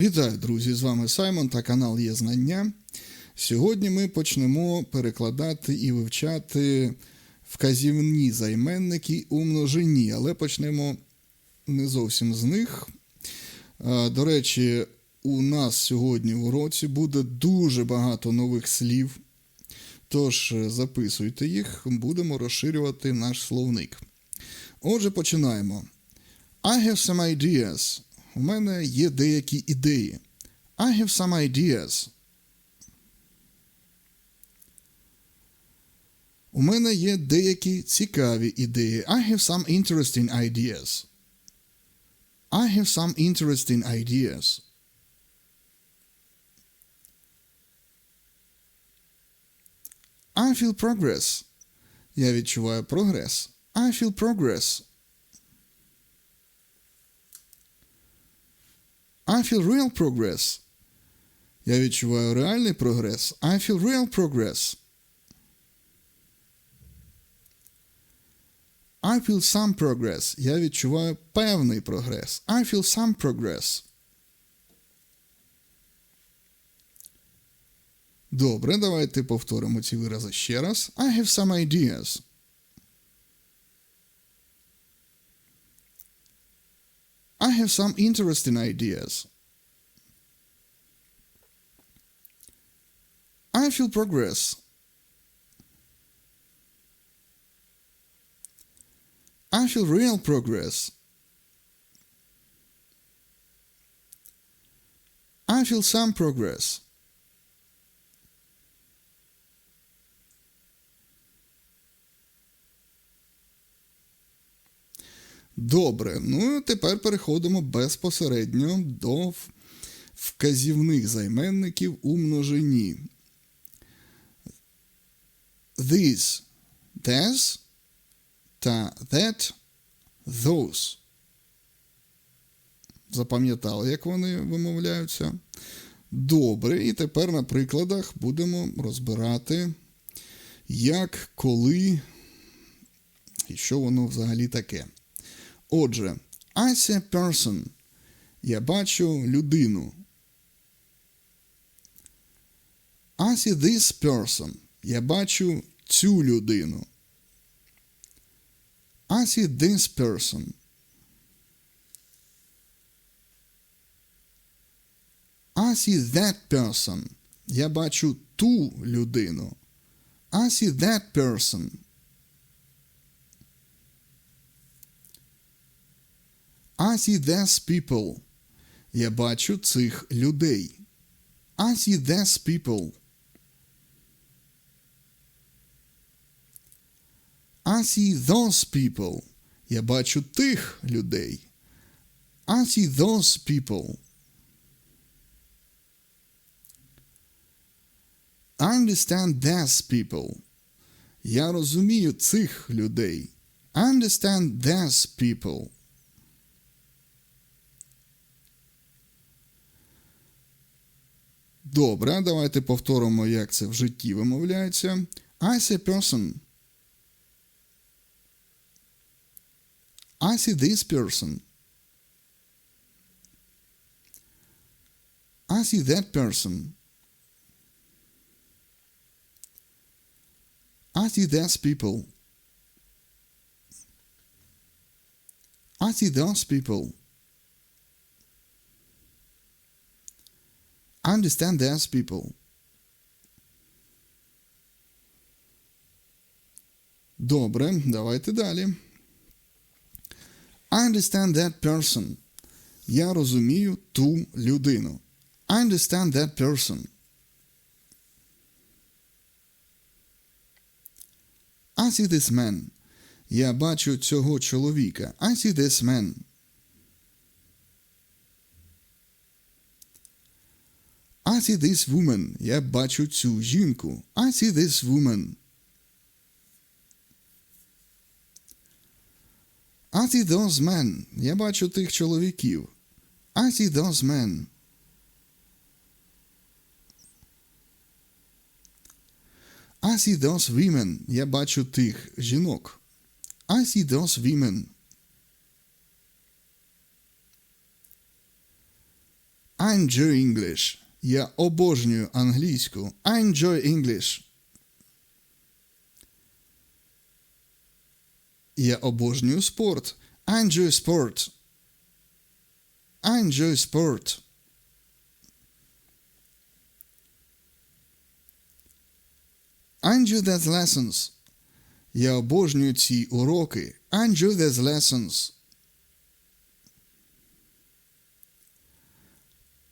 Вітаю, друзі! З вами Саймон та канал Є Знання. Сьогодні ми почнемо перекладати і вивчати вказівні займенники у множині, але почнемо не зовсім з них. До речі, у нас сьогодні в уроці буде дуже багато нових слів. Тож записуйте їх, будемо розширювати наш словник. Отже, починаємо. I have some ideas. У мене є деякі ідеї. I have some ideas. У мене є деякі цікаві ідеї. I have some interesting ideas. I have some interesting ideas. I feel progress. Я відчуваю прогрес. I feel progress. I feel real progress. Я відчуваю реальний прогрес. I feel real progress. I feel some progress. Я відчуваю певний прогрес. I feel some progress. Добре, давайте повторимо ці вирази ще раз. I have some ideas. I have some interesting ideas. I feel progress. I feel real progress. I feel some progress. Добре, ну тепер переходимо безпосередньо до вказівних займенників у множині. This, this та that, those. Запам'ятали, як вони вимовляються? Добре, і тепер на прикладах будемо розбирати, як, коли і що воно взагалі таке. Отже, I see a person. Я бачу людину. I see this person. Я бачу цю людину. I see this person. I see that person. Я бачу ту людину. I see that person. I see these people. Я бачу цих людей. I see these people. I see those people. Я бачу тих людей. I see those people. I understand these people. Я розумію цих людей. I understand these people. Добре, давайте повторимо, як це в житті вимовляється. I see person. I see this person. I see that person. I see those people. I see those people. I understand those people. Добре, давайте далі. I understand that person. Я розумію ту людину. I understand that person. I see this man. Я бачу цього чоловіка. I see this man. I see this woman. Я бачу цю жінку. I see this woman. I see those men. Я бачу тих чоловіків. I see those men. I see those women. Я бачу тих жінок. I see those women. I enjoy English. Я обожнюю англійську. I enjoy English. Я обожнюю спорт. I enjoy sport. I enjoy sport. I enjoy those lessons. Я обожнюю ці уроки. I enjoy those lessons.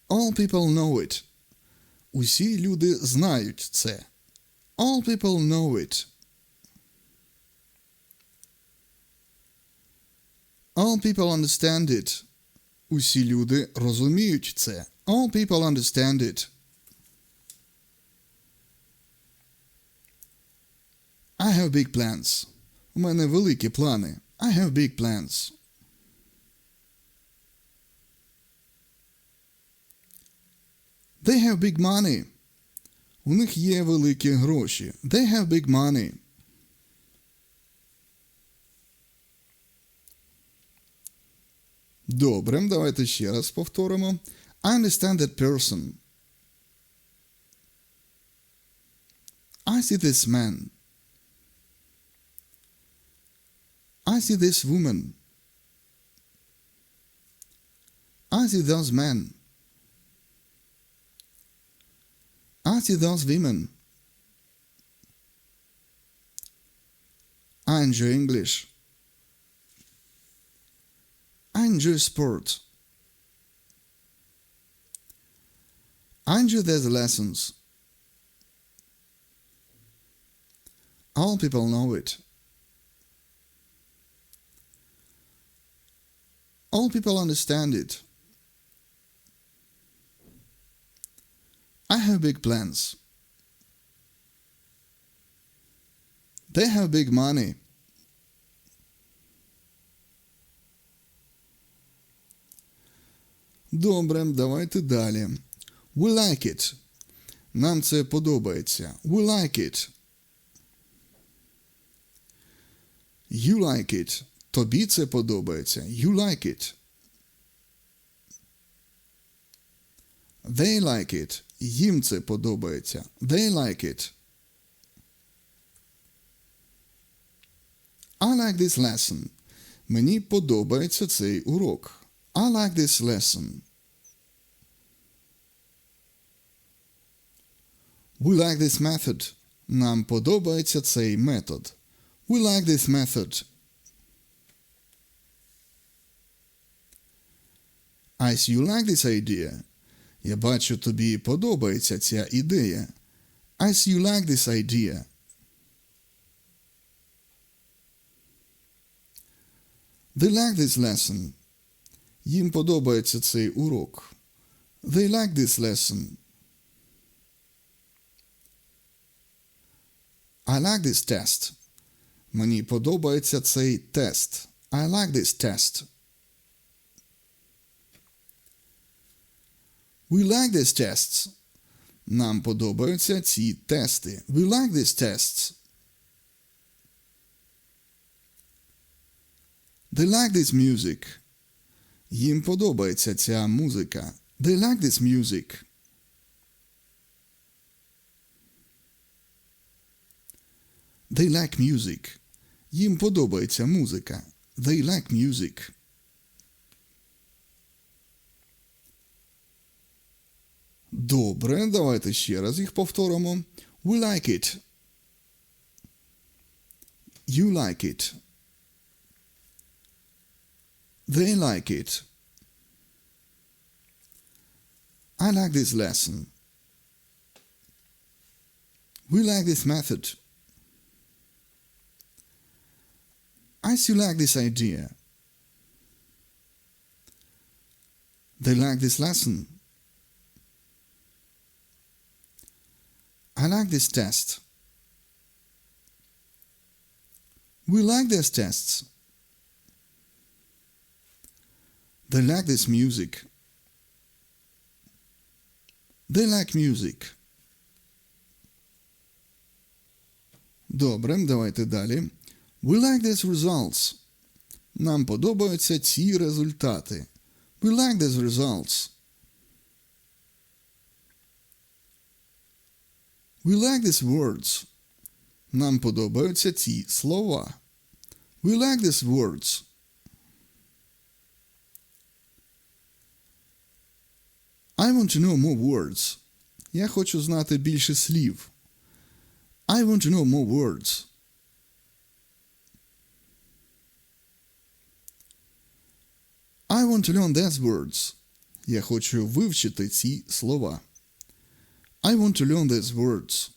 All people know it. Усі люди знають це. All people know it. All people understand it. Усі люди розуміють це. All people understand it. I have big plans. У мене великі плани. I have big plans. They have big money. У них є великі гроші. They have big money. Добре, давайте ще раз повторимо. I understand that person. I see this man. I see this woman. I see those men. I see those women. I enjoy English. I enjoy sport. I enjoy these lessons. All people know it. All people understand it. I have big plans. They have big money. Добре, давайте далі. We like it. Нам це подобається. We like it. You like it. Тобі це подобається. You like it. They like it. Їм це подобається. They like it. I like this lesson. Мені подобається цей урок. I like this lesson. We like this method. Нам подобається цей метод. We like this method. I see you like this idea. Я бачу, тобі подобається ця ідея. I see you like this idea. They like this lesson. Їм подобається цей урок. They like this lesson. I like this test. Мені подобається цей тест. I like this test. We like these tests. Нам подобаються ці тести. We like these tests. They like this music. Їм подобається ця музика. They like this music. They like music. Їм подобається музика. They like music. Добре, давайте ще раз їх повторимо. We like it. You like it. They like it. I like this lesson. We like this method. I still like this idea. They like this lesson. I like this test. We like these tests. They like this music. They like music. Добре, давайте далі. We like these results. Нам подобаються ці результати. We like these results. We like these words. Нам подобаються ці слова. We like these words. I want to know more words. Я хочу знати більше слів. I want to know more words. I want to learn these words. Я хочу вивчити ці слова. I want to learn these words.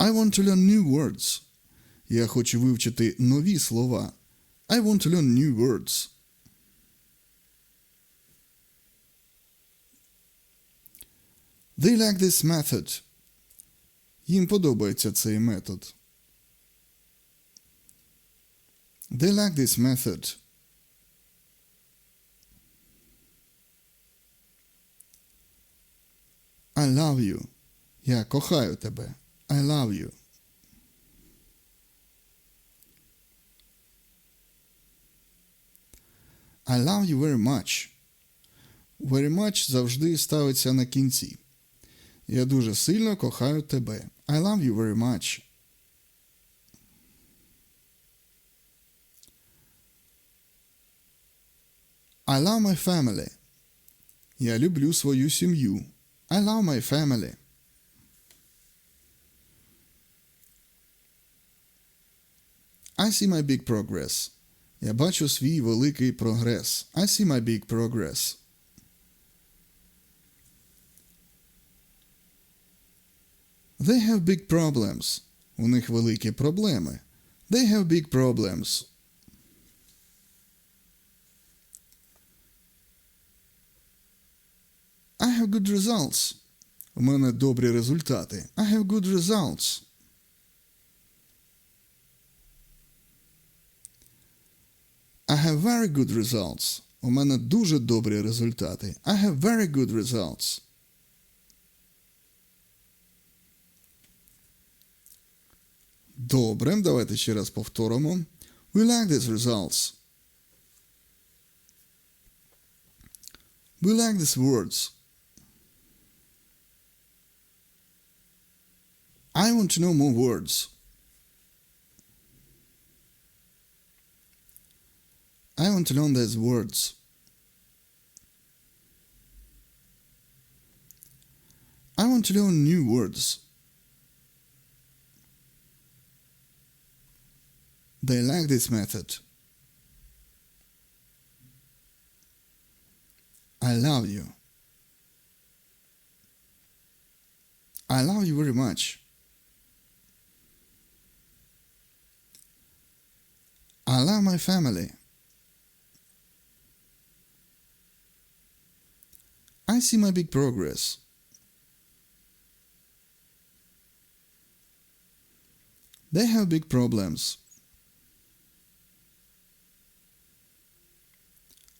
I want to learn new words. Я хочу вивчити нові слова. I want to learn new words. They like this method. Їм подобається цей метод. They like this method. I love you. Я кохаю тебе. I love you. I love you very much. Very much завжди ставиться на кінці. Я дуже сильно кохаю тебе. I love you very much. I love my family. Я люблю свою сім'ю. I love my family. I see my big progress. Я бачу свій великий прогрес. I see my big progress. They have big problems. У них великі проблеми. They have big problems. I have good results. У мене добрі результати. I have good results. I have very good results. У мене дуже добрі результати. I have very good results. Добре, давайте ще раз повторимо. We like these results. We like these words. I want to know more words. I want to learn these words. I want to learn new words. They like this method. I love you. I love you very much. I love my family. I see my big progress. They have big problems.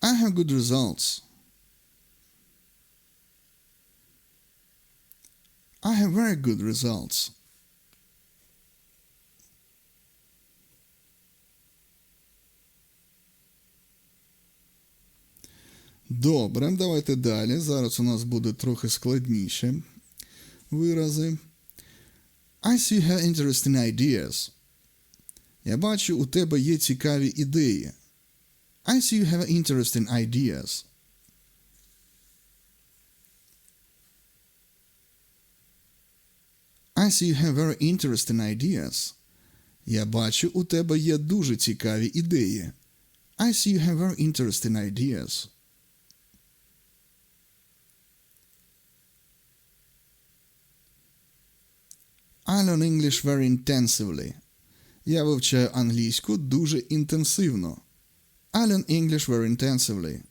I have good results. I have very good results. Добре, давайте далі. Зараз у нас буде трохи складніше вирази. I see have interesting ideas. Я бачу, у тебе є цікаві ідеї. I see you have interesting ideas. I see you have very interesting ideas. Я бачу, у тебе є дуже цікаві ідеї. I see you have very interesting ideas. I learn English very intensively. Я вивчаю англійську дуже інтенсивно. I learn English very intensively.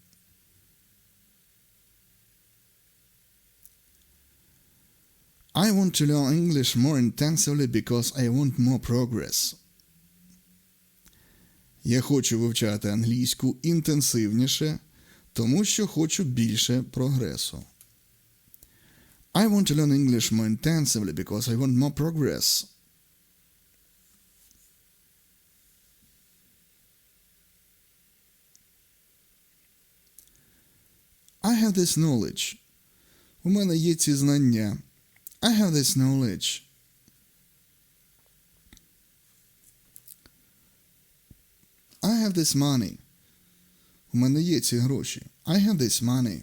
I want to learn English more intensively because I want more progress. Я хочу вивчати англійську інтенсивніше, тому що хочу більше прогресу. I want to learn English more intensively because I want more progress. I I have this knowledge. У мене є ці знання. I have this knowledge. I have this money. У мене є ці гроші. I have this money.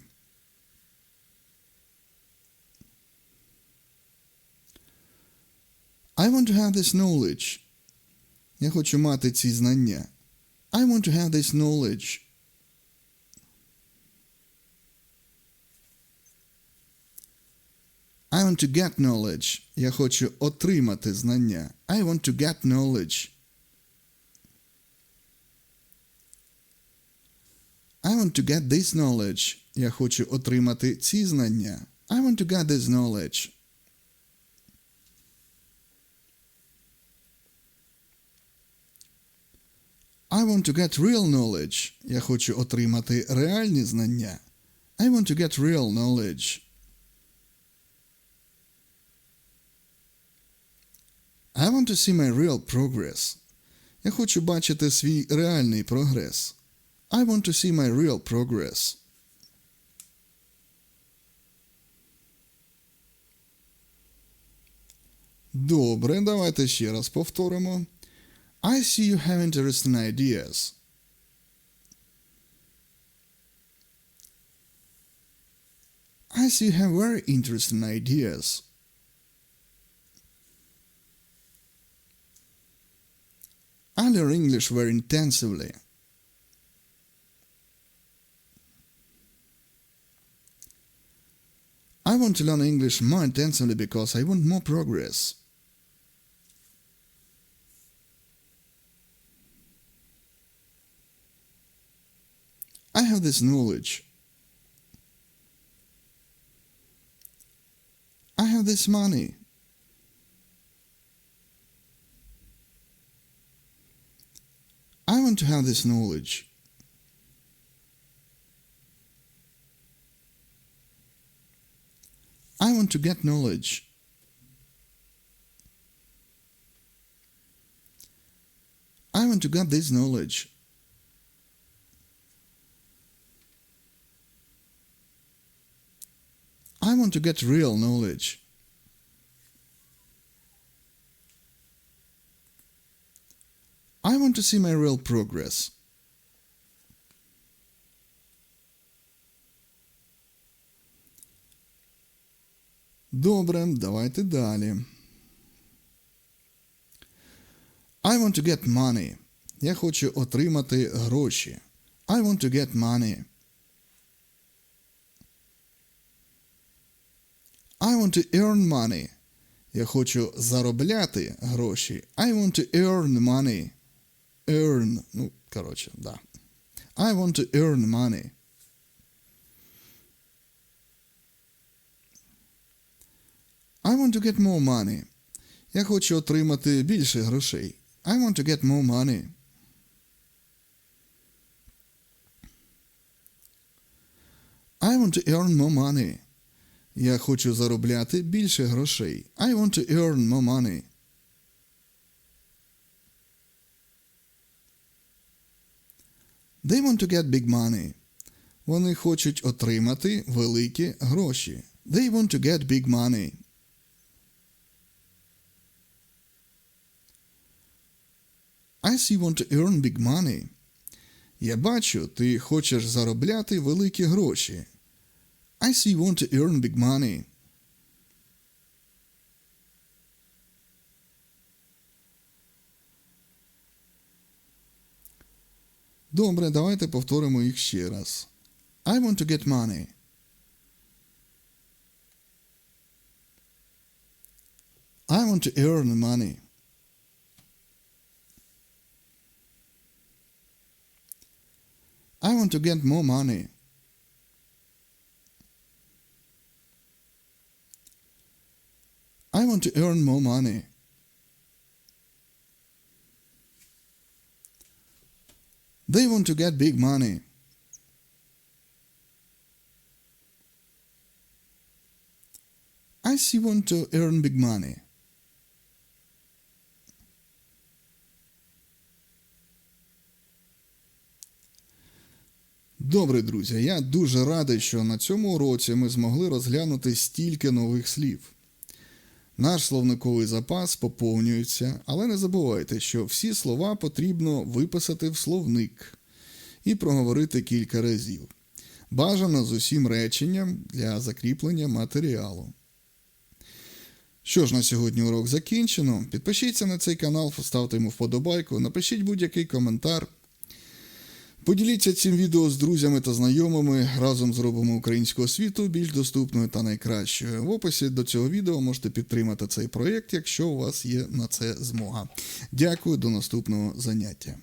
I want to have this knowledge. Я хочу мати ці знання. I want to have this knowledge. I want to get knowledge. Я хочу отримати знання. I want to get knowledge. I want to get this knowledge. Я хочу отримати ці знання. I want to get this knowledge. I want to get real knowledge. Я хочу отримати реальні знання. I want to get real knowledge. I want to see my real progress. Я хочу бачити свій реальний прогрес. I want to see my real progress. Добре, давайте ще раз повторимо. I see you have interesting ideas. I see you have very interesting ideas. I learn English very intensively. I want to learn English more intensively because I want more progress. I have this knowledge. I have this money. I want to have this knowledge. I want to get knowledge. I want to get this knowledge. I want to get real knowledge. I want to see my real progress. Добре, давайте далі. I want to get money. Я хочу отримати гроші. I want to get money. I want to earn money. Я хочу заробляти гроші. I want to earn money. Earn. Ну, коротше, да. I want to earn money. I want to get more money. Я хочу отримати більше грошей. I want to get more money. I want to earn more money. Я хочу заробляти більше грошей. I want to earn more money. They want to get big money. Вони хочуть отримати великі гроші. They want to get big money. I see want to earn big money. Я бачу, ти хочеш заробляти великі гроші. I see you want to earn big money. Добре, давайте повторимо їх ще раз. I want to get money. I want to earn money. I want to get more money. I want to earn more money. They want to get big money. I see want to earn big money. Добре, друзі, я дуже радий, що на цьому уроці ми змогли розглянути стільки нових слів. Наш словниковий запас поповнюється, але не забувайте, що всі слова потрібно виписати в словник і проговорити кілька разів. Бажано з усім реченням для закріплення матеріалу. Що ж, на сьогодні урок закінчено. Підпишіться на цей канал, ставте йому вподобайку, напишіть будь-який коментар. Поділіться цим відео з друзями та знайомими. Разом зробимо українську освіту більш доступною та найкращою. В описі до цього відео можете підтримати цей проєкт, якщо у вас є на це змога. Дякую, до наступного заняття.